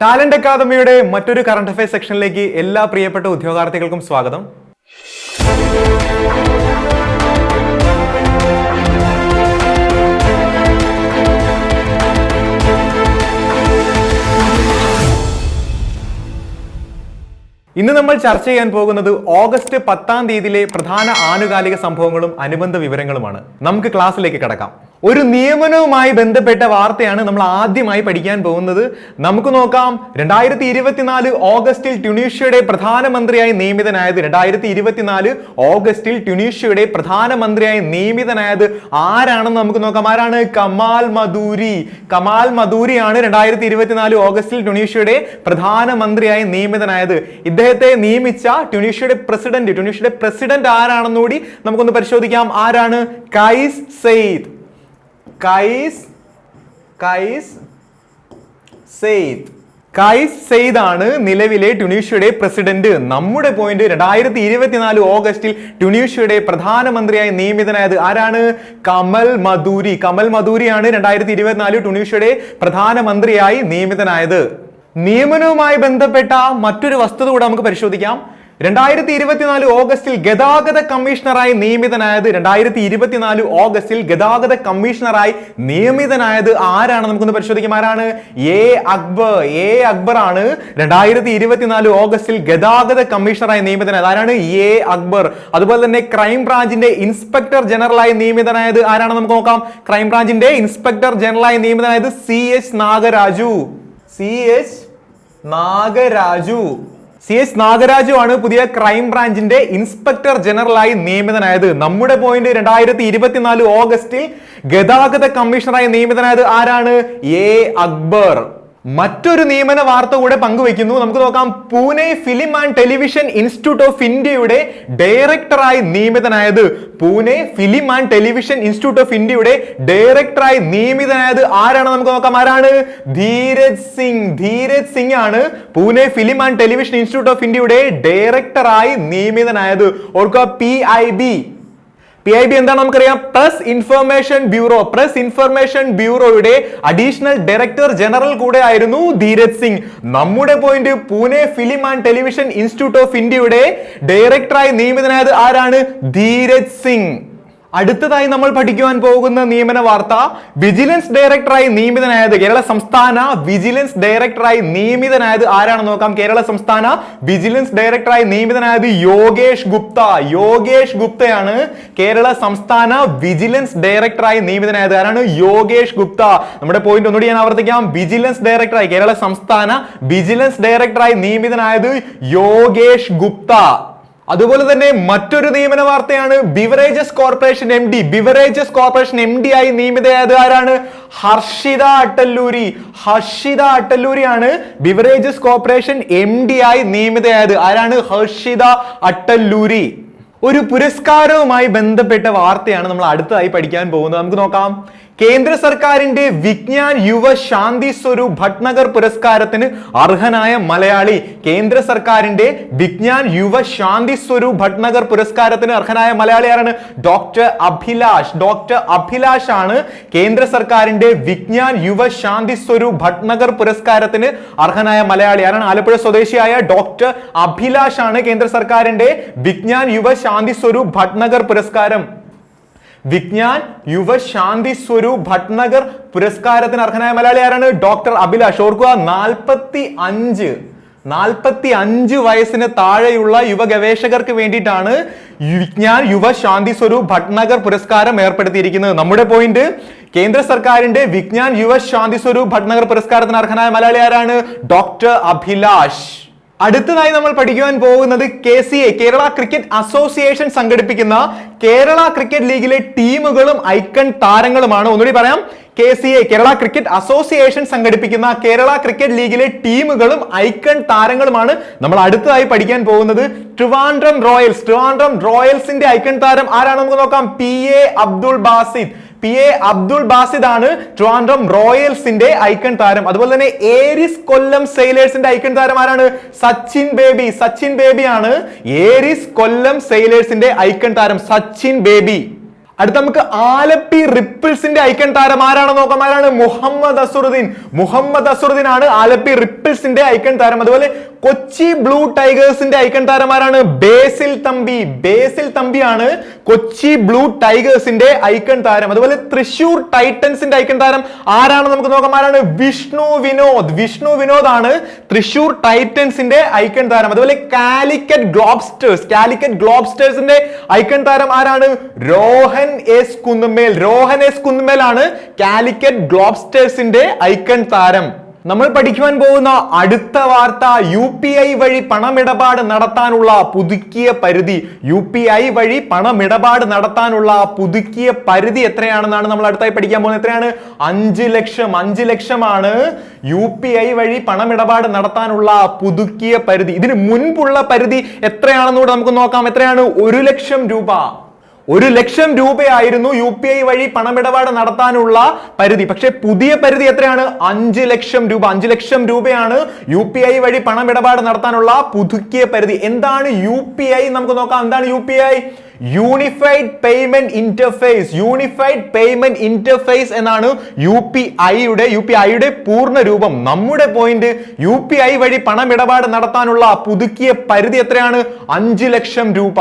Talent അക്കാദമിയുടെ മറ്റൊരു current affair സെക്ഷനിലേക്ക് എല്ലാ പ്രിയപ്പെട്ട ഉദ്യോഗാർത്ഥികൾക്കും സ്വാഗതം. ഇന്ന് നമ്മൾ ചർച്ച ചെയ്യാൻ പോകുന്നത് ഓഗസ്റ്റ് പത്താം തീയതിയിലെ പ്രധാന ആനുകാലിക സംഭവങ്ങളും അനുബന്ധ വിവരങ്ങളുമാണ്. നമുക്ക് ക്ലാസ്സിലേക്ക് കടക്കാം. ഒരു നിയമനവുമായി ബന്ധപ്പെട്ട വാർത്തയാണ് നമ്മൾ ആദ്യമായി പഠിക്കാൻ പോകുന്നത്. നമുക്ക് നോക്കാം. രണ്ടായിരത്തി ഇരുപത്തിനാല് ഓഗസ്റ്റിൽ ട്യൂണീഷ്യയുടെ പ്രധാനമന്ത്രിയായി നിയമിതനായത് രണ്ടായിരത്തി ഇരുപത്തിനാല് ഓഗസ്റ്റിൽ ട്യൂണീഷ്യയുടെ പ്രധാനമന്ത്രിയായി നിയമിതനായത് ആരാണെന്ന് നമുക്ക് നോക്കാം. ആരാണ്? കമാൽ മദൂരി. കമാൽ മദൂരിയാണ് രണ്ടായിരത്തി ഇരുപത്തിനാല് ഓഗസ്റ്റിൽ ട്യൂണീഷ്യയുടെ പ്രധാനമന്ത്രിയായി നിയമിതനായത്. ഇദ്ദേഹത്തെ നിയമിച്ച ട്യൂണീഷ്യയുടെ പ്രസിഡന്റ് ട്യൂണീഷ്യയുടെ പ്രസിഡന്റ് ആരാണെന്നുകൂടി നമുക്കൊന്ന് പരിശോധിക്കാം. ആരാണ്? കൈസ് സെയ്ദ്. കൈസ് കൈസ് സെയ്ദ്. കൈസ് സെയ്ദ് ആണ് നിലവിലെ ടുണീഷ്യയുടെ പ്രസിഡന്റ്. നമ്മുടെ പോയിന്റ് രണ്ടായിരത്തി ഇരുപത്തിനാല് ഓഗസ്റ്റിൽ ടുണീഷ്യയുടെ പ്രധാനമന്ത്രിയായി നിയമിതനായത് ആരാണ്? കമൽ മധൂരി. കമൽ മധൂരിയാണ് രണ്ടായിരത്തി ഇരുപത്തിനാല് ടുണീഷ്യയുടെ പ്രധാനമന്ത്രിയായി നിയമിതനായത്. നിയമനവുമായി ബന്ധപ്പെട്ട മറ്റൊരു വസ്തുത കൂടെ നമുക്ക് പരിശോധിക്കാം. രണ്ടായിരത്തി ഇരുപത്തിനാല് ഓഗസ്റ്റിൽ ഗതാഗത കമ്മീഷണറായി നിയമിതനായത് രണ്ടായിരത്തി ഇരുപത്തിനാല് ഓഗസ്റ്റിൽ ഗതാഗത കമ്മീഷണറായി നിയമിതനായത് ആരാണ്? നമുക്കൊന്ന് പരിശോധിക്കാം. ആരാണ്? എ. അക്ബർ. എ. അക്ബർ ആണ് രണ്ടായിരത്തി ഇരുപത്തിനാല് ഓഗസ്റ്റിൽ ഗതാഗത കമ്മീഷണറായി നിയമിതനായത്. ആരാണ്? എ. അക്ബർ. അതുപോലെ തന്നെ ക്രൈം ബ്രാഞ്ചിന്റെ ഇൻസ്പെക്ടർ ജനറലായി നിയമിതനായത് ആരാണ്? നമുക്ക് നോക്കാം. ക്രൈം ബ്രാഞ്ചിന്റെ ഇൻസ്പെക്ടർ ജനറലായി നിയമിതനായത് C. H. Nagaraju. C. H. Nagaraju. C S Nagaraju ആണ് പുതിയ ക്രൈം ബ്രാഞ്ചിന്റെ ഇൻസ്പെക്ടർ ജനറലായി നിയമിതനായത്. നമ്മുടെ പോയിന്റ് രണ്ടായിരത്തി ഇരുപത്തിനാല് ഓഗസ്റ്റിൽ ഗതാഗത കമ്മീഷണറായി നിയമിതനായത് ആരാണ്? എ അക്ബർ. മറ്റൊരു നിയമന വാർത്ത കൂടെ പങ്കുവെക്കുന്നു നമുക്ക് നോക്കാം. Pune film and television institute of ഇന്ത്യയുടെ ഡയറക്ടറായി നിയമിതനായത്. Pune film and television institute of ഇന്ത്യയുടെ ഡയറക്ടറായി നിയമിതനായത് ആരാണ്? നമുക്ക് നോക്കാം. ആരാണ്? ധീരജ് സിംഗ്. ധീരജ് സിംഗ് ആണ് Pune film and television institute of ഇന്ത്യയുടെ ഡയറക്ടറായി നിയമിതനായത്. ഓർക്കുക P I B P I B എന്താണ് നമുക്കറിയാം? Press information bureau press information ബ്യൂറോയുടെ additional director general കൂടെ ആയിരുന്നു ധീരജ് സിംഗ്. നമ്മുടെ point Pune film and television institute of ഇന്ത്യയുടെ ഡയറക്ടറായി നിയമിതനായത് ആരാണ്? ധീരജ് സിംഗ്. അടുത്തതായി നമ്മൾ പഠിക്കുവാൻ പോകുന്ന നിയമന വാർത്ത വിജിലൻസ് ഡയറക്ടറായി നിയമിതനായത് കേരള സംസ്ഥാന വിജിലൻസ് ഡയറക്ടറായി നിയമിതനായത് ആരാണെന്ന് നോക്കാം. കേരള സംസ്ഥാന വിജിലൻസ് ഡയറക്ടറായി നിയമിതനായത് യോഗേഷ് ഗുപ്ത. യോഗേഷ് ഗുപ്തയാണ് കേരള സംസ്ഥാന വിജിലൻസ് ഡയറക്ടറായി നിയമിതനായത്. ആരാണ്? യോഗേഷ് ഗുപ്ത. നമ്മുടെ പോയിന്റ് ഒന്നുകൂടി ഞാൻ ആവർത്തിക്കാം. വിജിലൻസ് ഡയറക്ടറായി കേരള സംസ്ഥാന വിജിലൻസ് ഡയറക്ടറായി നിയമിതനായത് യോഗേഷ് ഗുപ്ത. അതുപോലെ തന്നെ മറ്റൊരു നിയമന വാർത്തയാണ് beverages corporation M D. Beverages corporation M D ആയി നിയമിതയായത് ആരാണ്? ഹർഷിത അട്ടല്ലൂരി. ഹർഷിത അട്ടല്ലൂരിയാണ് ബിവറേജസ് കോർപ്പറേഷൻ എം ഡി ആയി നിയമിതയായത്. ആരാണ്? ഹർഷിത അട്ടല്ലൂരി. ഒരു പുരസ്കാരവുമായി ബന്ധപ്പെട്ട വാർത്തയാണ് നമ്മൾ അടുത്തതായി പഠിക്കാൻ പോകുന്നത്. നമുക്ക് നോക്കാം. കേന്ദ്ര സർക്കാരിന്റെ വിജ്ഞാൻ യുവ ശാന്തി സ്വരൂപ് ഭട്നഗർ പുരസ്കാരത്തിന് അർഹനായ മലയാളി കേന്ദ്ര സർക്കാരിന്റെ വിജ്ഞാൻ യുവ ശാന്തി സ്വരൂപ് ഭട്നഗർ പുരസ്കാരത്തിന് അർഹനായ മലയാളി ആരാണ്? ഡോക്ടർ അഭിലാഷ്. ഡോക്ടർ അഭിലാഷ് ആണ് കേന്ദ്ര സർക്കാരിന്റെ വിജ്ഞാൻ യുവ ശാന്തി സ്വരൂപ് ഭട്നഗർ പുരസ്കാരത്തിന് അർഹനായ മലയാളി ആരാണ്? ആലപ്പുഴ സ്വദേശിയായ ഡോക്ടർ അഭിലാഷ് ആണ് കേന്ദ്ര സർക്കാരിന്റെ വിജ്ഞാൻ യുവ ശാന്തി സ്വരൂപ് ഭട്നഗർ പുരസ്കാരം. വിജ്ഞാൻ യുവ ശാന്തി സ്വരൂപ് ഭട്നഗർ പുരസ്കാരത്തിന് അർഹനായ മലയാളി ആരാണ്? ഡോക്ടർ അഭിലാഷ്. ഓർക്കുക നാൽപ്പത്തി അഞ്ച് നാൽപ്പത്തി അഞ്ച് വയസ്സിന് താഴെയുള്ള യുവ ഗവേഷകർക്ക് വേണ്ടിയിട്ടാണ് വിജ്ഞാൻ യുവ ശാന്തി സ്വരൂപ് ഭട്നഗർ പുരസ്കാരം ഏർപ്പെടുത്തിയിരിക്കുന്നത്. നമ്മുടെ പോയിന്റ് കേന്ദ്ര സർക്കാരിന്റെ വിജ്ഞാൻ യുവ ശാന്തി സ്വരൂപ് ഭട്നഗർ പുരസ്കാരത്തിന് അർഹനായ മലയാളി ആരാണ്? ഡോക്ടർ അഭിലാഷ്. അടുത്തതായി നമ്മൾ പഠിക്കുവാൻ പോകുന്നത് K C A Kerala cricket association സംഘടിപ്പിക്കുന്ന കേരള ക്രിക്കറ്റ് ലീഗിലെ ടീമുകളും ഐക്കൺ താരങ്ങളുമാണ്. ഒന്നുകൂടി പറയാം. K C A Kerala cricket association സംഘടിപ്പിക്കുന്ന കേരള ക്രിക്കറ്റ് ലീഗിലെ ടീമുകളും ഐക്കൺ താരങ്ങളുമാണ് നമ്മൾ അടുത്തതായി പഠിക്കാൻ പോകുന്നത്. ട്രിവാൻഡ്രം റോയൽസ് ട്രിവാൻഡ്രം റോയൽസിന്റെ ഐക്കൺ താരം ആരാണ് നമുക്ക് നോക്കാം. P A Abdul Basith P A Abdul Basith ആണ് ട്രിവാൻഡ്രം റോയൽസിന്റെ ഐക്കൺ താരം. അതുപോലെ തന്നെ ഏരിസ് കൊല്ലം സെയിലേഴ്സിന്റെ ഐക്കൺ താരം ആരാണ്? സച്ചിൻ ബേബി. സച്ചിൻ ബേബി ആണ് ഏരിസ് കൊല്ലം സെയിലേഴ്സിന്റെ ഐക്കൺ താരം. സച്ചിൻ ബേബി. അടുത്ത നമുക്ക് ആലപ്പി റിപ്പിൾസിന്റെ ഐക്കൺ താരം ആരാണെന്ന് നോക്കാം? ആരാണ്? മുഹമ്മദ് അസുറുദ്ദീൻ. മുഹമ്മദ് അസുറുദ്ദീൻ ആണ് ആലപ്പി റിപ്പിൾസിന്റെ ഐക്കൺ താരം. അതുപോലെ കൊച്ചി ബ്ലൂ ടൈഗേഴ്സിന്റെ ഐക്കൺ താരമാരാണ് ആരാണ്? ബേസിൽ തമ്പി. ബേസിൽ തമ്പിയാണ് കൊച്ചി ബ്ലൂ ടൈഗേഴ്സിന്റെ ഐക്കൺ താരം. അതുപോലെ തൃശൂർ ടൈറ്റൻസിന്റെ ഐക്കൺ താരം ആരാണെന്ന് നമുക്ക് നോക്കാം? ആരാണ്? വിഷ്ണു വിനോദ്. വിഷ്ണു വിനോദ് ആണ് തൃശൂർ ടൈറ്റൻസിന്റെ ഐക്കൺ താരം. അതുപോലെ കാലിക്കറ്റ് ഗ്ലോബ്സ്റ്റേഴ്സ്. കാലിക്കറ്റ് ഗ്ലോബ്സ്റ്റേഴ്സിന്റെ ഐക്കൺ താരം ആരാണ്? രോഹൻ എസ് കുന്നുമേൽ. രോഹൻ എസ് കുന്നുമേൽ ആണ് കാലിക്കറ്റ് ഗ്ലോബ്സ്റ്റേഴ്സിന്റെ ഐക്കൺ താരം. നമ്മൾ പഠിക്കുവാൻ പോകുന്ന അടുത്ത വാർത്ത യു പി ഐ വഴി പണമിടപാട് നടത്താനുള്ള പുതുക്കിയ പരിധി. യു പി ഐ വഴി പണമിടപാട് നടത്താനുള്ള പുതുക്കിയ പരിധി എത്രയാണെന്നാണ് നമ്മൾ അടുത്തായി പഠിക്കാൻ പോകുന്നത്? എത്രയാണ്? അഞ്ച് ലക്ഷം. അഞ്ച് ലക്ഷമാണ് യു പി ഐ വഴി പണമിടപാട് നടത്താനുള്ള പുതുക്കിയ പരിധി. ഇതിന് മുൻപുള്ള പരിധി എത്രയാണെന്നുകൂടെ നമുക്ക് നോക്കാം. എത്രയാണ്? ഒരു ലക്ഷം രൂപ. ഒരു ലക്ഷം രൂപയായിരുന്നു യു പി ഐ വഴി പണമിടപാട് നടത്താനുള്ള പരിധി. പക്ഷേ പുതിയ പരിധി എത്രയാണ്? അഞ്ച് ലക്ഷം രൂപ. അഞ്ച് ലക്ഷം രൂപയാണ് യു പി ഐ വഴി പണമിടപാട് നടത്താനുള്ള പുതുക്കിയ പരിധി. എന്താണ് യു പി ഐ? നമുക്ക് നോക്കാം. എന്താണ് U P I? Unified payment interface unified payment interface എന്നാണ് യു പി ഐയുടെ യു പി ഐയുടെ പൂർണ രൂപം. നമ്മുടെ പോയിന്റ് യു പി ഐ വഴി പണമിടപാട് നടത്താനുള്ള പുതുക്കിയ പരിധി എത്രയാണ്? അഞ്ച് ലക്ഷം രൂപ.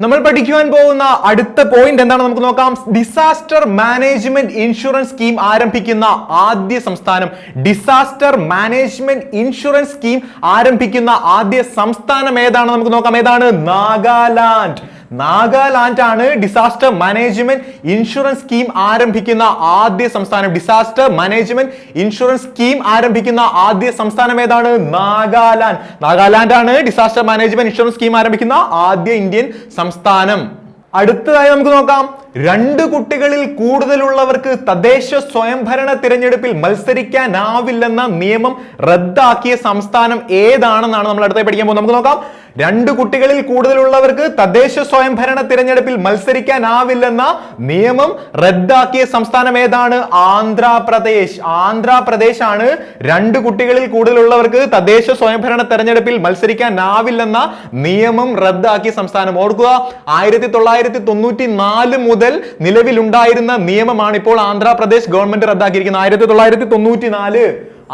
നമ്മൾ പഠിക്കുവാൻ പോകുന്ന അടുത്ത പോയിന്റ് എന്താണ് നമുക്ക് നോക്കാം? ഡിസാസ്റ്റർ മാനേജ്മെന്റ് ഇൻഷുറൻസ് സ്കീം ആരംഭിക്കുന്ന ആദ്യ സംസ്ഥാനം. ഡിസാസ്റ്റർ മാനേജ്മെന്റ് ഇൻഷുറൻസ് സ്കീം ആരംഭിക്കുന്ന ആദ്യ സംസ്ഥാനം ഏതാണ്? നമുക്ക് നോക്കാം. ഏതാണ്? നാഗാലാൻഡ്. നാഗാലാൻഡ് ആണ് ഡിസാസ്റ്റർ മാനേജ്മെന്റ് ഇൻഷുറൻസ് സ്കീം ആരംഭിക്കുന്ന ആദ്യ സംസ്ഥാനം. ഡിസാസ്റ്റർ മാനേജ്മെന്റ് ഇൻഷുറൻസ് സ്കീം ആരംഭിക്കുന്ന ആദ്യ സംസ്ഥാനം ഏതാണ്? നാഗാലാൻഡ്. നാഗാലാൻഡ് ആണ് ഡിസാസ്റ്റർ മാനേജ്മെന്റ് ഇൻഷുറൻസ് സ്കീം ആരംഭിക്കുന്ന ആദ്യ ഇന്ത്യൻ സംസ്ഥാനം. അടുത്തതായി നമുക്ക് നോക്കാം. രണ്ട് കുട്ടികളിൽ കൂടുതലുള്ളവർക്ക് തദ്ദേശ സ്വയംഭരണ തിരഞ്ഞെടുപ്പിൽ മത്സരിക്കാനാവില്ലെന്ന നിയമം റദ്ദാക്കിയ സംസ്ഥാനം ഏതാണെന്നാണ് നമ്മൾ അടുത്തായി പഠിക്കാൻ പോകുന്നത്. നമുക്ക് നോക്കാം. രണ്ട് കുട്ടികളിൽ കൂടുതലുള്ളവർക്ക് തദ്ദേശ സ്വയംഭരണ തിരഞ്ഞെടുപ്പിൽ മത്സരിക്കാനാവില്ലെന്ന നിയമം റദ്ദാക്കിയ സംസ്ഥാനം ഏതാണ്? ആന്ധ്രാപ്രദേശ്. ആന്ധ്രാപ്രദേശ് ആണ് രണ്ട് കുട്ടികളിൽ കൂടുതലുള്ളവർക്ക് തദ്ദേശ സ്വയംഭരണ തെരഞ്ഞെടുപ്പിൽ മത്സരിക്കാനാവില്ലെന്ന നിയമം റദ്ദാക്കിയ സംസ്ഥാനം. ഓർക്കുക ആയിരത്തി തൊള്ളായിരത്തി തൊണ്ണൂറ്റി നാല് മുതൽ നിലവിലുണ്ടായിരുന്ന നിയമമാണ് ഇപ്പോൾ ആന്ധ്രാപ്രദേശ് ഗവൺമെന്റ് റദ്ദാക്കിയിരിക്കുന്നത്. ആയിരത്തി തൊള്ളായിരത്തി തൊണ്ണൂറ്റി നാല്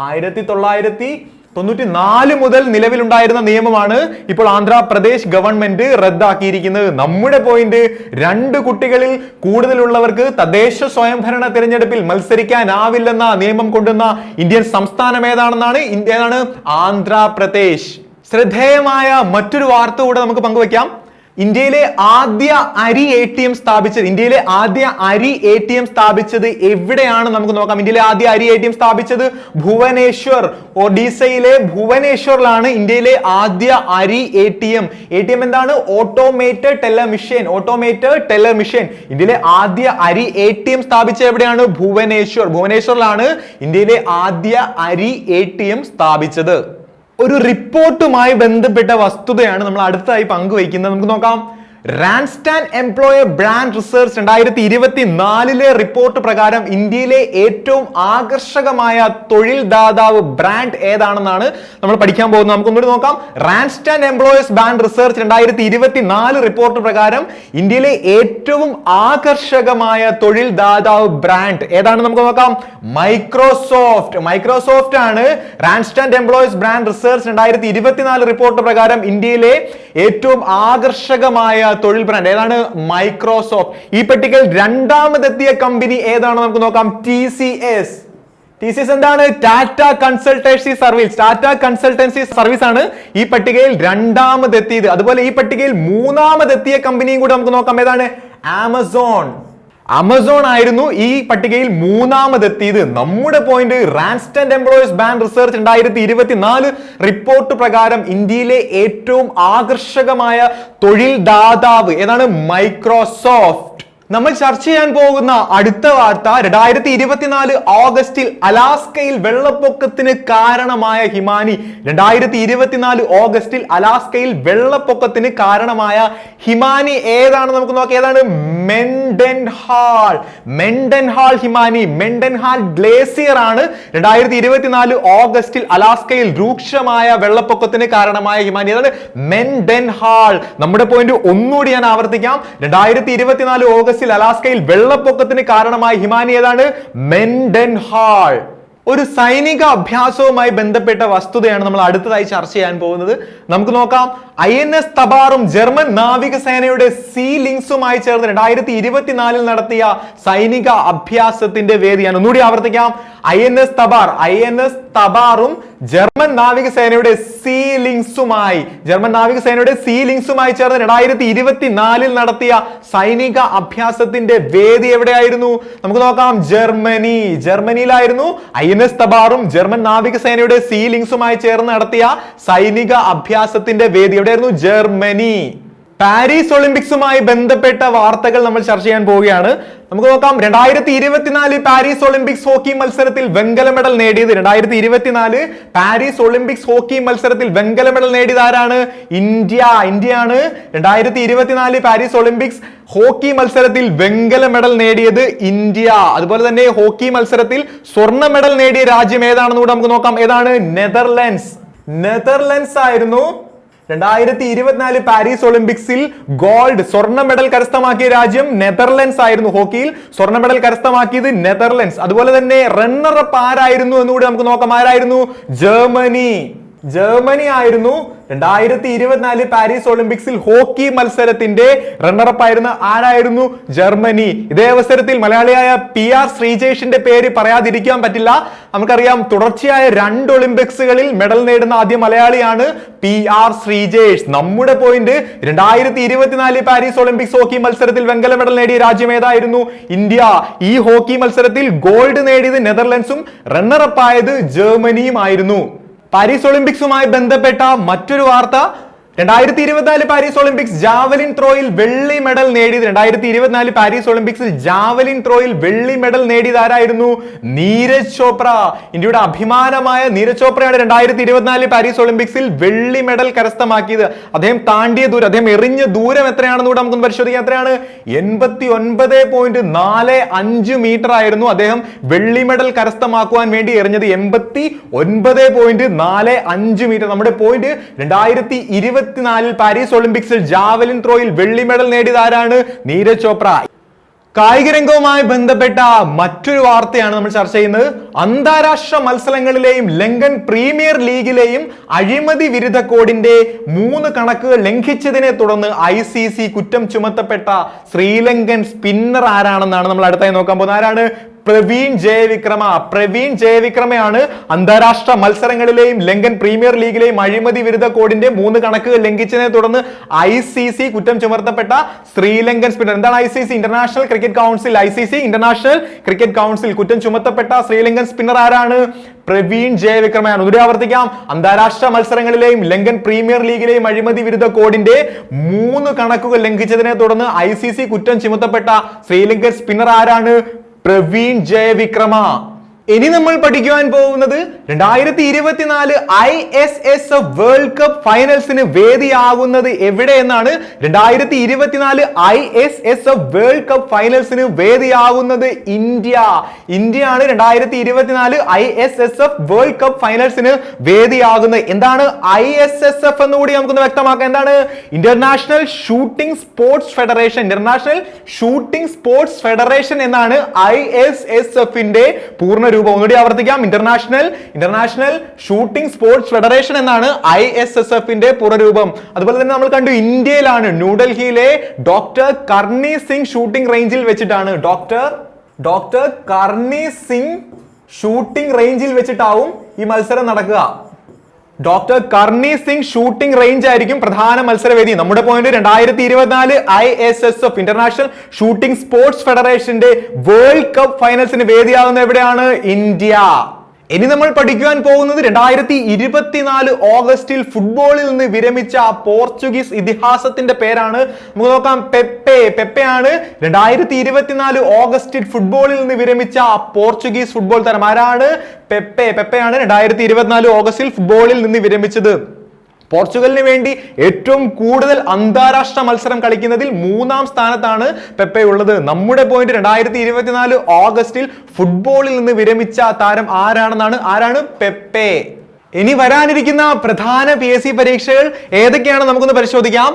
ആയിരത്തി തൊള്ളായിരത്തി തൊണ്ണൂറ്റി നാല് മുതൽ നിലവിലുണ്ടായിരുന്ന നിയമമാണ് ഇപ്പോൾ ആന്ധ്രാപ്രദേശ് ഗവൺമെന്റ് റദ്ദാക്കിയിരിക്കുന്നത്. നമ്മുടെ പോയിന്റ് രണ്ട് കുട്ടികളിൽ കൂടുതലുള്ളവർക്ക് തദ്ദേശ സ്വയംഭരണ തിരഞ്ഞെടുപ്പിൽ മത്സരിക്കാനാവില്ലെന്ന നിയമം കൊണ്ടുവന്ന ഇന്ത്യൻ സംസ്ഥാനം ഏതാണെന്നാണ് ഇന്ത്യയാണ് ആന്ധ്രാപ്രദേശ്. ശ്രദ്ധേയമായ മറ്റൊരു വാർത്ത കൂടെ നമുക്ക് പങ്കുവയ്ക്കാം. ഇന്ത്യയിലെ ആദ്യ അരി എ ടി എം സ്ഥാപിച്ചത് ഇന്ത്യയിലെ ആദ്യ അരി എ ടി എം സ്ഥാപിച്ചത് എവിടെയാണ്? നമുക്ക് നോക്കാം. ഇന്ത്യയിലെ ആദ്യ അരി എ ടി എം സ്ഥാപിച്ചത് ഭുവനേശ്വർ ഒഡീസയിലെ ഭുവനേശ്വറിലാണ് ഇന്ത്യയിലെ ആദ്യ അരി A T M A T M എന്താണ്? Automated teller machine automated teller machine ഇന്ത്യയിലെ ആദ്യ അരി എ ടി എം സ്ഥാപിച്ച എവിടെയാണ്? ഭുവനേശ്വർ. ഭുവനേശ്വറിലാണ് ഇന്ത്യയിലെ ആദ്യ അരി എ ടി എം സ്ഥാപിച്ചത്. ഒരു റിപ്പോർട്ടുമായി ബന്ധപ്പെട്ട വസ്തുതയാണ് നമ്മൾ അടുത്തായി പങ്കുവയ്ക്കുന്നത്. നമുക്ക് നോക്കാം. റാൻസ്റ്റാൻ എംപ്ലോയർ ബ്രാൻഡ് റിസർച്ച് രണ്ടായിരത്തി ഇരുപത്തി നാലിലെ റിപ്പോർട്ട് പ്രകാരം ഇന്ത്യയിലെ ഏറ്റവും ആകർഷകമായ തൊഴിൽ ദാതാവ് ബ്രാൻഡ് ഏതാണെന്നാണ് നമ്മൾ പഠിക്കാൻ പോകുന്നത്. നമുക്ക് ഒന്നുകൂടി നോക്കാം. റാൻസ്റ്റാൻ എംപ്ലോയേഴ്സ് ബ്രാൻഡ് റിസർച്ച് രണ്ടായിരത്തി ഇരുപത്തി നാല് റിപ്പോർട്ട് പ്രകാരം ഇന്ത്യയിലെ ഏറ്റവും ആകർഷകമായ തൊഴിൽ ദാതാവ് ബ്രാൻഡ് ഏതാണ് നമുക്ക് നോക്കാം. മൈക്രോസോഫ്റ്റ് മൈക്രോസോഫ്റ്റ് ആണ് റാൻസ്റ്റാൻഡ് എംപ്ലോയീസ് ബ്രാൻഡ് റിസർച്ച് രണ്ടായിരത്തി ഇരുപത്തിനാല് റിപ്പോർട്ട് പ്രകാരം ഇന്ത്യയിലെ ഏറ്റവും ആകർഷകമായ തൊഴിൽ ബ്രാൻഡ് ഏതാണ്? മൈക്രോസോഫ്റ്റ് ഈ പട്ടികയിൽ രണ്ടാമതെത്തിയ കമ്പനി ഏതാണ് നമുക്ക് നോക്കാം? T C S T C S എന്താണ്? Tata consultancy service Tata consultancy service ആണ് ഈ പട്ടികയിൽ രണ്ടാമതെത്തിയത്. അതുപോലെ ഈ പട്ടികയിൽ മൂന്നാമതെത്തിയ കമ്പനിയും കൂടെ നമുക്ക് നോക്കാം. ഏതാണ്? ആമസോൺ ആമസോൺ ആയിരുന്നു ഈ പട്ടികയിൽ മൂന്നാമതെത്തിയത്. നമ്മുടെ point Randstad employees brand research രണ്ടായിരത്തി ഇരുപത്തിനാല് റിപ്പോർട്ട് പ്രകാരം ഇന്ത്യയിലെ ഏറ്റവും ആകർഷകമായ തൊഴിൽ ദാതാവ് ഏതാണ്? മൈക്രോസോഫ്റ്റ് നമ്മൾ ചർച്ച ചെയ്യാൻ പോകുന്ന അടുത്ത വാർത്ത രണ്ടായിരത്തി ഇരുപത്തിനാല് ഓഗസ്റ്റിൽ അലാസ്കയിൽ വെള്ളപ്പൊക്കത്തിന് കാരണമായ ഹിമാനി. രണ്ടായിരത്തി ഇരുപത്തിനാല് ഓഗസ്റ്റിൽ അലാസ്കയിൽ വെള്ളപ്പൊക്കത്തിന് കാരണമായ ഹിമാനി ഏതാണ്? നമുക്ക് നോക്കാം. ഏതാണ്? മെൻഡൻ ഹാൾ മെൻഡൻ ഹാൾ ഹിമാനി. മെൻഡൻ ഹാൾ ഗ്ലേസിയർ ആണ്. രണ്ടായിരത്തി ഇരുപത്തിനാല് ഓഗസ്റ്റിൽ അലാസ്കയിൽ രൂക്ഷമായ വെള്ളപ്പൊക്കത്തിന് കാരണമായ ഹിമാനി. ഏതാണ്? മെൻഡൻ ഹാൾ നമ്മുടെ പോയിന്റ് ഒന്നുകൂടി ഞാൻ ആവർത്തിക്കാം. രണ്ടായിരത്തി ഇരുപത്തിനാല് ഓഗസ്റ്റ് ഓഗസ്റ്റിൽ അലാസ്കയിൽ വെള്ളപ്പൊക്കത്തിന് കാരണമായ ഹിമാനി ഏതാണ്? മെൻഡൻ ഹാൾ ഒരു സൈനിക അഭ്യാസവുമായി ബന്ധപ്പെട്ട വസ്തുതയാണ് നമ്മൾ അടുത്തതായി ചർച്ച ചെയ്യാൻ പോകുന്നത്. നമുക്ക് നോക്കാം. ഐ എൻ എസ് തബാറും ജർമ്മൻ നാവികസേനയുടെ സീ ലിങ്സുമായി ചേർന്ന് രണ്ടായിരത്തി ഇരുപത്തിനാലിൽ നടത്തിയ സൈനിക അഭ്യാസത്തിന്റെ വേദിയാണ്. ഒന്നുകൂടി ആവർത്തിക്കാം. I N S Tabar I N S തബാറും German നാവികസേനയുടെ സീ ലിങ്സുമായി ജർമ്മൻ നാവികസേനയുടെ സീ ലിങ്സുമായി ചേർന്ന് രണ്ടായിരത്തി ഇരുപത്തിനാലിൽ നടത്തിയ സൈനിക അഭ്യാസത്തിന്റെ വേദി എവിടെയായിരുന്നു? നമുക്ക് നോക്കാം. ജർമ്മനി. ജർമ്മനിയിലായിരുന്നു ഐ എൻ എസ് തബാറും ജർമ്മൻ നാവികസേനയുടെ സീ ലിങ്സുമായി ചേർന്ന് നടത്തിയ സൈനിക അഭ്യാസത്തിന്റെ വേദി. എവിടെയായിരുന്നു? ജർമ്മനി. പാരീസ് ഒളിമ്പിക്സുമായി ബന്ധപ്പെട്ട വാർത്തകൾ നമ്മൾ ചർച്ച ചെയ്യാൻ പോവുകയാണ്. നമുക്ക് നോക്കാം. രണ്ടായിരത്തി ഇരുപത്തിനാല് പാരീസ് ഒളിമ്പിക്സ് ഹോക്കി മത്സരത്തിൽ വെങ്കല മെഡൽ നേടിയത് രണ്ടായിരത്തി ഇരുപത്തിനാല് പാരീസ് ഒളിമ്പിക്സ് ഹോക്കി മത്സരത്തിൽ വെങ്കല മെഡൽ നേടിയത് ആരാണ്? ഇന്ത്യ. ഇന്ത്യയാണ്. രണ്ടായിരത്തി ഇരുപത്തിനാല് പാരീസ് ഒളിമ്പിക്സ് ഹോക്കി മത്സരത്തിൽ വെങ്കല മെഡൽ നേടിയത് ഇന്ത്യ. അതുപോലെ തന്നെ ഹോക്കി മത്സരത്തിൽ സ്വർണ മെഡൽ നേടിയ രാജ്യം ഏതാണെന്ന് കൂടെ നമുക്ക് നോക്കാം. ഏതാണ്? നെതർലൻഡ്സ്. നെതർലൻഡ്സ് ആയിരുന്നു. രണ്ടായിരത്തി ഇരുപത്തിനാല് പാരീസ് ഒളിമ്പിക്സിൽ ഗോൾഡ് സ്വർണ മെഡൽ കരസ്ഥമാക്കിയ രാജ്യം നെതർലൻഡ്സ് ആയിരുന്നു ഹോക്കിയിൽ. സ്വർണ മെഡൽ കരസ്ഥമാക്കിയത് നെതർലൻഡ്സ്. അതുപോലെ തന്നെ റണ്ണർ അപ്പ് ആരായിരുന്നു എന്നുകൂടി നമുക്ക് നോക്കാം. ആരായിരുന്നു? ജർമ്മനി. ജർമ്മനി ആയിരുന്നു. രണ്ടായിരത്തി ഇരുപത്തിനാല് പാരീസ് ഒളിമ്പിക്സിൽ ഹോക്കി മത്സരത്തിന്റെ റണ്ണറപ്പ് ആയിരുന്ന ആരായിരുന്നു? ജർമ്മനി. ഇതേ അവസരത്തിൽ മലയാളിയായ പി ആർ ശ്രീജേഷിന്റെ പേര് പറയാതിരിക്കാൻ പറ്റില്ല. നമുക്കറിയാം തുടർച്ചയായ രണ്ട് ഒളിമ്പിക്സുകളിൽ മെഡൽ നേടുന്ന ആദ്യ മലയാളിയാണ് പി ആർ ശ്രീജേഷ്. നമ്മുടെ പോയിന്റ് രണ്ടായിരത്തി ഇരുപത്തിനാല് പാരീസ് ഒളിമ്പിക്സ് ഹോക്കി മത്സരത്തിൽ വെങ്കല മെഡൽ നേടിയ രാജ്യം ഏതായിരുന്നു? ഇന്ത്യ. ഈ ഹോക്കി മത്സരത്തിൽ ഗോൾഡ് നേടിയത് നെതർലൻഡ്സും റണ്ണറപ്പ് ആയത് ജർമ്മനിയും ആയിരുന്നു. പാരീസ് ഒളിമ്പിക്സുമായി ബന്ധപ്പെട്ട മറ്റൊരു വാർത്ത രണ്ടായിരത്തി ഇരുപത്തിനാല് പാരീസ് ഒളിമ്പിക്സ് ജാവലിൻ ത്രോയിൽ വെള്ളി മെഡൽ നേടിയത് രണ്ടായിരത്തി ഇരുപത്തിനാല് പാരീസ് ഒളിമ്പിക്സിൽ ജാവലിൻ ത്രോയിൽ വെള്ളി മെഡൽ നേടിയത് ആരായിരുന്നു? നീരജ് ചോപ്ര. ഇന്ത്യയുടെ അഭിമാനമായ നീരജ് ചോപ്രയാണ് രണ്ടായിരത്തി ഇരുപത്തിനാല് പാരീസ് ഒളിമ്പിക്സിൽ വെള്ളി മെഡൽ കരസ്ഥമാക്കിയത്. അദ്ദേഹം താണ്ടിയ ദൂരം അദ്ദേഹം എറിഞ്ഞ ദൂരം എത്രയാണെന്ന് കൂടെ നമുക്കൊന്ന് പരിശോധിക്കാം. എത്രയാണ്? എൺപത്തി ഒൻപത് പോയിന്റ് നാല് അഞ്ച് മീറ്റർ ആയിരുന്നു അദ്ദേഹം വെള്ളി മെഡൽ കരസ്ഥമാക്കുവാൻ വേണ്ടി എറിഞ്ഞത്. എൺപത്തി ഒൻപത് പോയിന്റ് നാല് അഞ്ച് മീറ്റർ. നമ്മുടെ പോയിന്റ് രണ്ടായിരത്തി ഇരുപത്തിനാലിൽ പാരീസ് ഒളിമ്പിക്സിൽ ജാവലിൻ ത്രോയിൽ വെള്ളി മെഡൽ നേടിയത് ആരാണ്? നീരജ് ചോപ്ര. കായിക രംഗവുമായി ബന്ധപ്പെട്ട മറ്റൊരു വാർത്തയാണ് നമ്മൾ ചർച്ച ചെയ്യുന്നത്. അന്താരാഷ്ട്ര മത്സരങ്ങളിലെയും ലങ്കൻ പ്രീമിയർ ലീഗിലെയും അഴിമതി വിരുദ്ധ കോഡിന്റെ മൂന്ന് കണക്കുകൾ ലംഘിച്ചതിനെ തുടർന്ന് ഐ സി സി കുറ്റം ചുമത്തപ്പെട്ട ശ്രീലങ്കൻ സ്പിന്നർ ആരാണെന്നാണ് നമ്മൾ അടുത്തായി നോക്കാൻ പോകുന്നത്. ആരാണ്? പ്രവീൺ ജയവിക്രമ. പ്രവീൺ ജയവിക്രമയാണ് അന്താരാഷ്ട്ര മത്സരങ്ങളിലെയും ലങ്കൻ പ്രീമിയർ ലീഗിലെയും അഴിമതി വിരുദ്ധ കോഡിന്റെ മൂന്ന് കണക്കുകൾ ലംഘിച്ചതിനെ തുടർന്ന് ഐ സി സി കുറ്റം ചുമർത്തപ്പെട്ട ശ്രീലങ്കൻ സ്പിന്നർ എന്താണ് I C C? International cricket council I C C international cricket council കുറ്റം ചുമത്തപ്പെട്ട ശ്രീലങ്കൻ സ്പിന്നർ ആരാണ്? പ്രവീൺ ജയവിക്രമയാണ്. ഒന്നുകൂടി ആവർത്തിക്കാം. അന്താരാഷ്ട്ര മത്സരങ്ങളിലെയും ലങ്കൻ പ്രീമിയർ ലീഗിലെയും അഴിമതി വിരുദ്ധ കോഡിന്റെ മൂന്ന് കണക്കുകൾ ലംഘിച്ചതിനെ തുടർന്ന് ഐ സി സി കുറ്റം ചുമത്തപ്പെട്ട ശ്രീലങ്കൻ സ്പിന്നർ ആരാണ്? പ്രവീൺ ജയവിക്രമ. ഇനി നമ്മൾ പഠിക്കുവാൻ പോകുന്നത് രണ്ടായിരത്തി ഇരുപത്തിനാല് I S S F world cup ഫൈനൽസിന് വേദിയാകുന്നത് എവിടെ എന്നാണ് രണ്ടായിരത്തി ഇരുപത്തിനാല് I S S F world cup ഫൈനൽസിന് വേദിയാകുന്നത് ഇന്ത്യ. ഇന്ത്യയാണ് രണ്ടായിരത്തി ഇരുപത്തിനാല് I S S F world cup ഫൈനൽസിന് വേദിയാകുന്നത്. എന്താണ് ഐ എസ് എസ് എഫ് എന്ന് കൂടി നമുക്കൊന്ന് വ്യക്തമാക്കാം. എന്താണ്? International shooting sports federation international shooting sports federation എന്നാണ് ഐ എസ് എസ് എഫിന്റെ പൂർണ രൂപം ഒന്നുകൂടി ആവർത്തിക്കാം. International international shooting sports federation എന്നാണ് ഐ എസ് എസ് എഫിന്റെ പുറരൂപം അതുപോലെ തന്നെ നമ്മൾ കണ്ടു ഇന്ത്യയിലാണ് ന്യൂഡൽഹിയിലെ ഡോക്ടർ കർണി സിംഗ് ഷൂട്ടിംഗ് റേഞ്ചിൽ വെച്ചിട്ടാണ്. Doctor doctor Karni Singh shooting റേഞ്ചിൽ വെച്ചിട്ടാവും ഈ മത്സരം നടക്കുക. Doctor Karni Singh shooting range ആയിരിക്കും പ്രധാന മത്സരവേദി. നമ്മുടെ പോയിന്റ് രണ്ടായിരത്തി ഇരുപത്തിനാല് I S S F international shooting sports ഫെഡറേഷന്റെ വേൾഡ് കപ്പ് ഫൈനൽസിന് വേദിയാകുന്ന എവിടെയാണ്? ഇന്ത്യ. ഇനി നമ്മൾ പഠിക്കുവാൻ പോകുന്നത് രണ്ടായിരത്തി ഇരുപത്തിനാല് ഓഗസ്റ്റിൽ ഫുട്ബോളിൽ നിന്ന് വിരമിച്ച പോർച്ചുഗീസ് ഇതിഹാസത്തിന്റെ പേരാണ്. നമുക്ക് നോക്കാം. പെപ്പെ. പെപ്പയാണ് രണ്ടായിരത്തി ഇരുപത്തിനാല് ഓഗസ്റ്റിൽ ഫുട്ബോളിൽ നിന്ന് വിരമിച്ച പോർച്ചുഗീസ് ഫുട്ബോൾ താരം ആരാണ്? പെപ്പെ. പെപ്പയാണ് രണ്ടായിരത്തി ഇരുപത്തിനാല് ഓഗസ്റ്റിൽ ഫുട്ബോളിൽ നിന്ന് വിരമിച്ചത്. പോർച്ചുഗലിന് വേണ്ടി ഏറ്റവും കൂടുതൽ അന്താരാഷ്ട്ര മത്സരം കളിക്കുന്നതിൽ മൂന്നാം സ്ഥാനത്താണ് പെപ്പെ ഉള്ളത്. നമ്മുടെ പോയിന്റ് രണ്ടായിരത്തി ഇരുപത്തിനാല് ഓഗസ്റ്റിൽ ഫുട്ബോളിൽ നിന്ന് വിരമിച്ച താരം ആരാണെന്നാണ്? ആരാണ്? പെപ്പെ. ഇനി വരാനിരിക്കുന്ന പ്രധാന പി എസ് സി പരീക്ഷകൾ ഏതൊക്കെയാണ് നമുക്കൊന്ന് പരിശോധിക്കാം.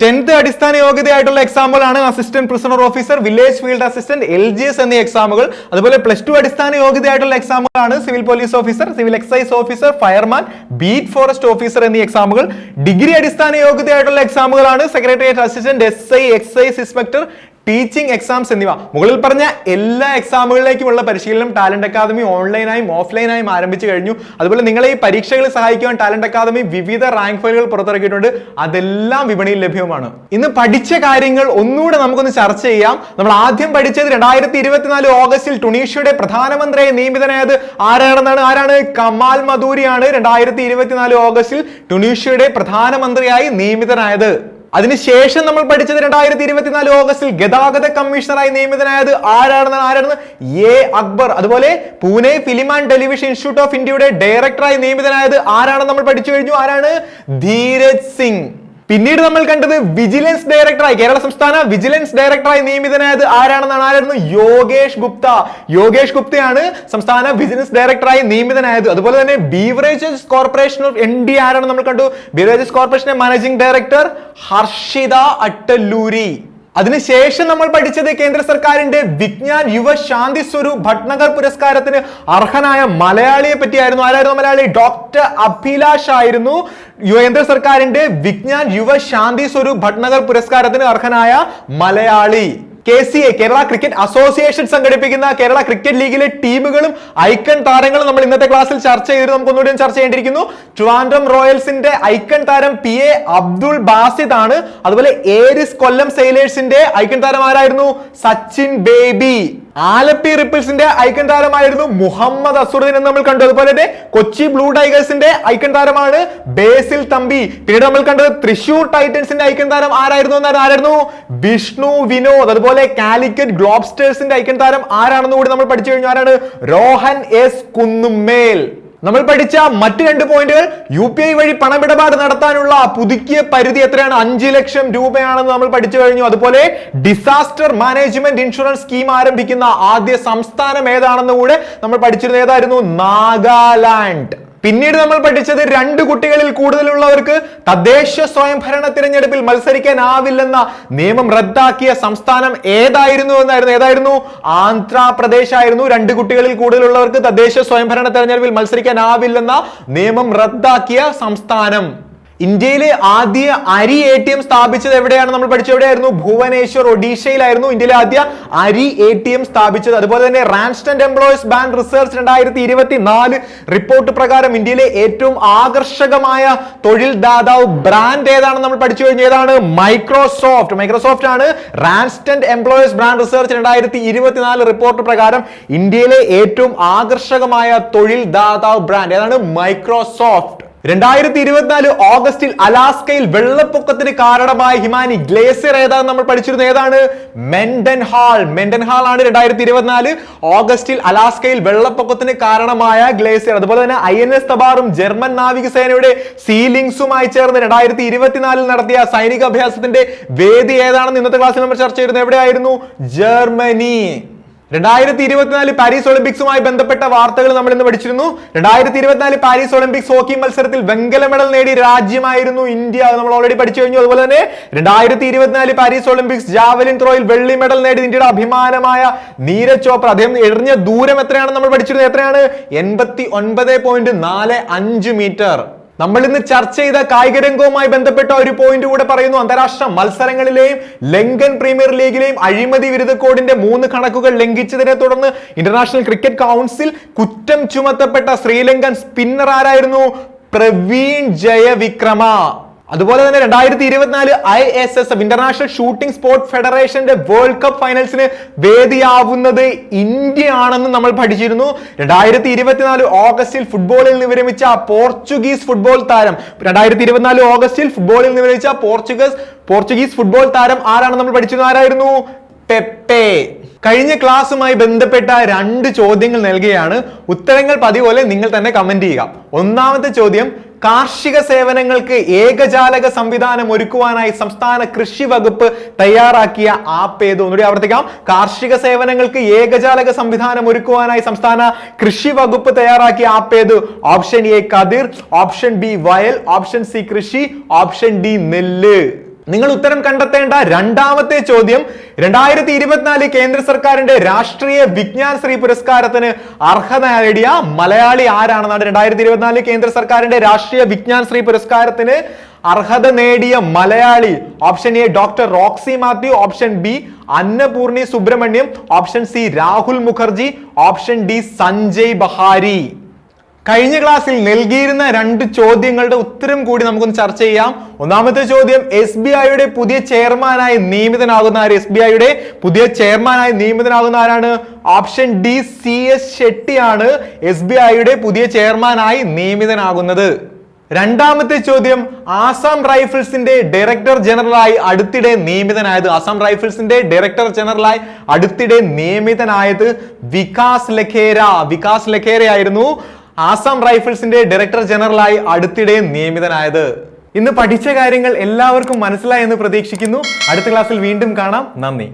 ടെൻത്ത് അടിസ്ഥാന യോഗ്യതയായിട്ടുള്ള എക്സാമുകളാണ് assistant prisoner officer village field assistant L G S എന്നീ എക്സാമുകൾ അതുപോലെ പ്ലസ് ടു അടിസ്ഥാന യോഗ്യതയായിട്ടുള്ള എക്സാമുകളാണ് civil police officer civil excise officer fireman beat forest officer എന്നീ എക്സാമുകൾ ഡിഗ്രി അടിസ്ഥാന യോഗ്യതയായിട്ടുള്ള എക്സാമുകളാണ് secretariat assistant S I excise inspector teaching exams എന്നിവ. മുകളിൽ പറഞ്ഞ എല്ലാ എക്സാമുകളിലേക്കുമുള്ള പരിശീലനം ടാലന്റ് അക്കാദമി ഓൺലൈനായും ഓഫ്ലൈനായും ആരംഭിച്ചു കഴിഞ്ഞു. അതുപോലെ നിങ്ങളെ ഈ പരീക്ഷകളിൽ സഹായിക്കുവാൻ ടാലന്റ് അക്കാദമി വിവിധ റാങ്ക് ഫയലുകൾ പുറത്തിറക്കിയിട്ടുണ്ട്. അതെല്ലാം വിപണിയിൽ ലഭ്യമാണ് ഇന്ന് പഠിച്ച കാര്യങ്ങൾ ഒന്നുകൂടെ നമുക്കൊന്ന് ചർച്ച ചെയ്യാം. നമ്മൾ ആദ്യം പഠിച്ചത് രണ്ടായിരത്തി ഇരുപത്തിനാല് ഓഗസ്റ്റിൽ ടുണീഷ്യയുടെ പ്രധാനമന്ത്രിയായി നിയമിതനായത് ആരാണെന്നാണ്? ആരാണ്? കമാൽ മധൂരിയാണ് രണ്ടായിരത്തി ഇരുപത്തിനാല് ഓഗസ്റ്റിൽ ടുണീഷ്യയുടെ പ്രധാനമന്ത്രിയായി നിയമിതനായത്. അതിനുശേഷം നമ്മൾ പഠിച്ചത് രണ്ടായിരത്തി ഇരുപത്തിനാല് ഓഗസ്റ്റിൽ ഗതാഗത കമ്മീഷണറായി നിയമിതനായത് ആരാണെന്ന് ആരാണെന്ന് എ. അക്ബർ. അതുപോലെ Pune film and television institute of ഇന്ത്യയുടെ ഡയറക്ടറായി നിയമിതനായത് ആരാണെന്ന് നമ്മൾ പഠിച്ചു കഴിഞ്ഞു. ആരാണ്? ധീരജ് സിംഗ്. പിന്നീട് നമ്മൾ കണ്ടത് വിജിലൻസ് ഡയറക്ടറായി കേരള സംസ്ഥാന വിജിലൻസ് ഡയറക്ടറായി നിയമിതനായത് ആരാണെന്നാണ്? ആരായിരുന്നു? യോഗേഷ് ഗുപ്ത. യോഗേഷ് ഗുപ്തയാണ് സംസ്ഥാന വിജിലൻസ് ഡയറക്ടറായി നിയമിതനായത്. അതുപോലെ തന്നെ ബീവറേജസ് കോർപ്പറേഷൻ ഓഫ് ഡി ആരാണ് നമ്മൾ കണ്ടു. ബീവറേജസ് കോർപ്പറേഷന്റെ മാനേജിംഗ് ഡയറക്ടർ ഹർഷിത അട്ടല്ലൂരി. അതിനുശേഷം നമ്മൾ പഠിച്ചത് കേന്ദ്ര സർക്കാരിന്റെ വിജ്ഞാൻ യുവ ശാന്തി സ്വരൂപ് ഭട്നഗർ പുരസ്കാരത്തിന് അർഹനായ മലയാളിയെ പറ്റിയായിരുന്നു. ആരായിരുന്നു മലയാളി? ഡോക്ടർ അഭിലാഷ് ആയിരുന്നു. കേന്ദ്ര സർക്കാരിന്റെ വിജ്ഞാൻ യുവ ശാന്തി സ്വരൂപ് ഭട്നഗർ പുരസ്കാരത്തിന് അർഹനായ Malayali. K C A Kerala cricket association സംഘടിപ്പിക്കുന്ന കേരള ക്രിക്കറ്റ് ലീഗിലെ ടീമുകളും ഐക്കൺ താരങ്ങളും നമ്മൾ ഇന്നത്തെ ക്ലാസ്സിൽ ചർച്ച ചെയ്തിട്ട് നമുക്ക് ഒന്നുകൂടി ചർച്ച ചെയ്യേണ്ടിയിരിക്കുന്നു. ട്രിവാൻഡ്രം റോയൽസിന്റെ ഐക്കൺ താരം പി എ അബ്ദുൾ ബാസിദ് ആണ്. അതുപോലെ ഏരിസ് കൊല്ലം സെയിലേഴ്സിന്റെ ഐക്കൺ താരം ആരായിരുന്നു സച്ചിൻ ബേബി. ആലപ്പി റിപ്പിൾസിന്റെ ഐക്കൺ താരമായിരുന്നു മുഹമ്മദ് അസുറുദ്ദീൻ എന്ന് നമ്മൾ കണ്ടു അതുപോലെ കൊച്ചി ബ്ലൂ ടൈഗേഴ്സിന്റെ ഐക്കൺ താരമാണ് ബേസിൽ തമ്പി. പിന്നീട് നമ്മൾ കണ്ടത് തൃശൂർ ടൈറ്റൻസിന്റെ ഐക്കൺ താരം ആരായിരുന്നു എന്നാണ് ആരായിരുന്നു? വിഷ്ണു വിനോദ്. അതുപോലെ കാലിക്കറ്റ് ഗ്ലോബ്സ്റ്റേഴ്സിന്റെ ഐക്കൺ താരം ആരാണെന്ന് കൂടി നമ്മൾ പഠിച്ചു കഴിഞ്ഞു. ആരാണ്? രോഹൻ എസ് കുന്നുമേൽ നമ്മൾ പഠിച്ച മറ്റ് രണ്ട് പോയിന്റുകൾ യു പി ഐ വഴി പണമിടപാട് നടത്താനുള്ള പുതുക്കിയ പരിധി എത്രയാണ്? അഞ്ച് ലക്ഷം രൂപയാണെന്ന് നമ്മൾ പഠിച്ചു കഴിഞ്ഞു. അതുപോലെ ഡിസാസ്റ്റർ മാനേജ്മെന്റ് ഇൻഷുറൻസ് സ്കീം ആരംഭിക്കുന്ന ആദ്യ സംസ്ഥാനം ഏതാണെന്ന് കൂടെ നമ്മൾ പഠിച്ചിരുന്നത് ഏതായിരുന്നു? നാഗാലാൻഡ്. പിന്നീട് നമ്മൾ പഠിച്ചത് രണ്ട് കുട്ടികളിൽ കൂടുതലുള്ളവർക്ക് തദ്ദേശ സ്വയംഭരണ തിരഞ്ഞെടുപ്പിൽ മത്സരിക്കാനാവില്ലെന്ന നിയമം റദ്ദാക്കിയ സംസ്ഥാനം ഏതായിരുന്നു എന്നായിരുന്നു? ഏതായിരുന്നു? ആന്ധ്രാപ്രദേശ് ആയിരുന്നു രണ്ട് കുട്ടികളിൽ കൂടുതലുള്ളവർക്ക് തദ്ദേശ സ്വയംഭരണ തെരഞ്ഞെടുപ്പിൽ മത്സരിക്കാനാവില്ലെന്ന നിയമം റദ്ദാക്കിയ സംസ്ഥാനം. ഇന്ത്യയിലെ ആദ്യ അരി എ ടി എം സ്ഥാപിച്ചത് എവിടെയാണ്? നമ്മൾ പഠിച്ചത് എവിടെയായിരുന്നു? ഭുവനേശ്വർ ഒഡീഷയിലായിരുന്നു ഇന്ത്യയിലെ ആദ്യ അരി എ ടി എം സ്ഥാപിച്ചത്. അതുപോലെ തന്നെ റാൻസ്റ്റന്റ് എംപ്ലോയീസ് ബാങ്ക് റിസർച്ച് രണ്ടായിരത്തി ഇരുപത്തി നാല് റിപ്പോർട്ട് പ്രകാരം ഇന്ത്യയിലെ ഏറ്റവും ആകർഷകമായ തൊഴിൽ ദാതാവ് ബ്രാൻഡ് ഏതാണെന്ന് നമ്മൾ പഠിച്ചു കഴിഞ്ഞു. ഏതാണ്? മൈക്രോസോഫ്റ്റ് മൈക്രോസോഫ്റ്റ് ആണ് റാൻസ്റ്റന്റ് എംപ്ലോയീസ് ബ്രാൻഡ് റിസർച്ച് രണ്ടായിരത്തി ഇരുപത്തിനാല് റിപ്പോർട്ട് പ്രകാരം ഇന്ത്യയിലെ ഏറ്റവും ആകർഷകമായ തൊഴിൽ ദാതാവ് ബ്രാൻഡ് ഏതാണ്? മൈക്രോസോഫ്റ്റ് രണ്ടായിരത്തി ഇരുപത്തിനാല് ഓഗസ്റ്റിൽ അലാസ്കയിൽ വെള്ളപ്പൊക്കത്തിന് കാരണമായ ഹിമാനി ഗ്ലേസിയർ ഏതാണ് നമ്മൾ പഠിച്ചിരുന്നത് ഏതാണ്? Mendenhall. മെൻഡൻ ഹാൾ ആണ് രണ്ടായിരത്തി ഇരുപത്തിനാല് ഓഗസ്റ്റിൽ അലാസ്കയിൽ വെള്ളപ്പൊക്കത്തിന് കാരണമായ ഗ്ലേസിയർ. അതുപോലെ തന്നെ ഐ എൻ എസ് തബാറും ജർമ്മൻ നാവികസേനയുടെ സീലിംഗ്സുമായി ചേർന്ന് രണ്ടായിരത്തി ഇരുപത്തിനാലിൽ നടത്തിയ സൈനിക അഭ്യാസത്തിന്റെ വേദി ഏതാണെന്ന് ഇന്നത്തെ ക്ലാസ്സിൽ നമ്മൾ ചർച്ച ചെയ്തിരുന്നത് എവിടെയായിരുന്നു? ജർമ്മനി. രണ്ടായിരത്തി ഇരുപത്തിനാല് പാരീസ് ഒളിമ്പിക്സുമായി ബന്ധപ്പെട്ട വാർത്തകൾ നമ്മൾ ഇന്ന് പഠിച്ചിരുന്നു. രണ്ടായിരത്തി ഇരുപത്തിനാല് പാരീസ് ഒളിമ്പിക്സ് ഹോക്കി മത്സരത്തിൽ വെങ്കല മെഡൽ നേടി രാജ്യമായിരുന്നു ഇന്ത്യ നമ്മൾ ഓൾറെഡി പഠിച്ചു കഴിഞ്ഞു. അതുപോലെ തന്നെ രണ്ടായിരത്തി ഇരുപത്തിനാല് പാരീസ് ഒളിമ്പിക്സ് ജാവലിൻ ത്രോയിൽ വെള്ളി മെഡൽ നേടി ഇന്ത്യയുടെ അഭിമാനമായ നീരജ് ചോപ്ര. അദ്ദേഹം എറിഞ്ഞ ദൂരം എത്രയാണെന്ന് നമ്മൾ പഠിച്ചിരുന്നത്? എത്രയാണ്? എൺപത്തി ഒൻപത് പോയിന്റ് നാല് അഞ്ച് മീറ്റർ. നമ്മൾ ഇന്ന് ചർച്ച ചെയ്ത കായിക രംഗവുമായി ബന്ധപ്പെട്ട ഒരു പോയിന്റ് കൂടെ പറയുന്നു. അന്താരാഷ്ട്ര മത്സരങ്ങളിലെയും ലങ്കൻ പ്രീമിയർ ലീഗിലെയും അഴിമതി വിരുദ്ധ കോഡിന്റെ മൂന്ന് കണക്കുകൾ ലംഘിച്ചതിനെ തുടർന്ന് ഇന്റർനാഷണൽ ക്രിക്കറ്റ് കൗൺസിൽ കുറ്റം ചുമത്തപ്പെട്ട ശ്രീലങ്കൻ സ്പിന്നർ ആരായിരുന്നു? പ്രവീൺ ജയവിക്രമ. അതുപോലെ തന്നെ രണ്ടായിരത്തി ഇരുപത്തിനാല് I S S F international shooting sports ഫെഡറേഷന്റെ വേൾഡ് കപ്പ് ഫൈനൽസിന് വേദിയാവുന്നത് ഇന്ത്യ ആണെന്ന് നമ്മൾ പഠിച്ചിരുന്നു. രണ്ടായിരത്തി ഇരുപത്തിനാല് ഓഗസ്റ്റിൽ ഫുട്ബോളിൽ നിന്ന് വിരമിച്ച പോർച്ചുഗീസ് ഫുട്ബോൾ താരം. രണ്ടായിരത്തി ഇരുപത്തിനാല് ഓഗസ്റ്റിൽ ഫുട്ബോളിൽ നിന്ന് വിരമിച്ച പോർച്ചുഗീസ് പോർച്ചുഗീസ് ഫുട്ബോൾ താരം ആരാണ് നമ്മൾ പഠിച്ചിരുന്നത് ആരായിരുന്നു? പെപ്പേ. കഴിഞ്ഞ ക്ലാസ്സുമായി ബന്ധപ്പെട്ട രണ്ട് ചോദ്യങ്ങൾ നൽകുകയാണ്. ഉത്തരങ്ങൾ പതിപോലെ നിങ്ങൾ തന്നെ കമന്റ് ചെയ്യുക. ഒന്നാമത്തെ ചോദ്യം കാർഷിക സേവനങ്ങൾക്ക് ഏകജാലക സംവിധാനം ഒരുക്കുവാനായി സംസ്ഥാന കൃഷി വകുപ്പ് തയ്യാറാക്കിയ ആപ്പ് ഏത് ഒന്നുകൂടി ആവർത്തിക്കാം. കാർഷിക സേവനങ്ങൾക്ക് ഏകജാലക സംവിധാനം ഒരുക്കുവാനായി സംസ്ഥാന കൃഷി വകുപ്പ് തയ്യാറാക്കിയ ആപ്പ് ഏത്? Option A Kathir option B Vayal option C Krishi option D Nellu. നിങ്ങൾ ഉത്തരം കണ്ടെത്തേണ്ട രണ്ടാമത്തെ ചോദ്യം രണ്ടായിരത്തി ഇരുപത്തിനാല് കേന്ദ്ര സർക്കാരിന്റെ രാഷ്ട്രീയ വിജ്ഞാൻ ശ്രീ പുരസ്കാരത്തിന് അർഹത നേടിയ മലയാളി ആരാണെന്നാണ് രണ്ടായിരത്തി ഇരുപത്തിനാല് കേന്ദ്ര സർക്കാരിന്റെ രാഷ്ട്രീയ വിജ്ഞാൻ ശ്രീ പുരസ്കാരത്തിന് അർഹത നേടിയ Malayali option A doctor Roxy Mathew option B Annapurni Subramaniam option C Rahul Mukherjee option D Sanjay Bahari. കഴിഞ്ഞ ക്ലാസ്സിൽ നൽകിയിരുന്ന രണ്ട് ചോദ്യങ്ങളുടെ ഉത്തരം കൂടി നമുക്കൊന്ന് ചർച്ച ചെയ്യാം. ഒന്നാമത്തെ ചോദ്യം എസ് ബി ഐയുടെ പുതിയ ചെയർമാനായി നിയമിതനാകുന്ന ആര്? എസ് ബി ഐയുടെ പുതിയ ചെയർമാനായി നിയമിതനാകുന്ന ആരാണ്? ഓപ്ഷൻ ഡി സി എസ് ഷെട്ടിയാണ് എസ് ബി ഐയുടെ പുതിയ ചെയർമാനായി നിയമിതനാകുന്നത്. രണ്ടാമത്തെ ചോദ്യം ആസാം റൈഫിൾസിന്റെ ഡയറക്ടർ ജനറലായി അടുത്തിടെ നിയമിതനായത്? ആസാം റൈഫിൾസിന്റെ ഡയറക്ടർ ജനറലായി അടുത്തിടെ നിയമിതനായത് വികാസ് ലഖേര. വികാസ് ലഖേര ആയിരുന്നു ആസാം റൈഫിൾസിന്റെ ഡയറക്ടർ ജനറലായി അടുത്തിടെ നിയമിതനായത്. ഇന്ന് പഠിച്ച കാര്യങ്ങൾ എല്ലാവർക്കും മനസ്സിലായെന്ന് പ്രതീക്ഷിക്കുന്നു. അടുത്ത ക്ലാസ്സിൽ വീണ്ടും കാണാം. നന്ദി.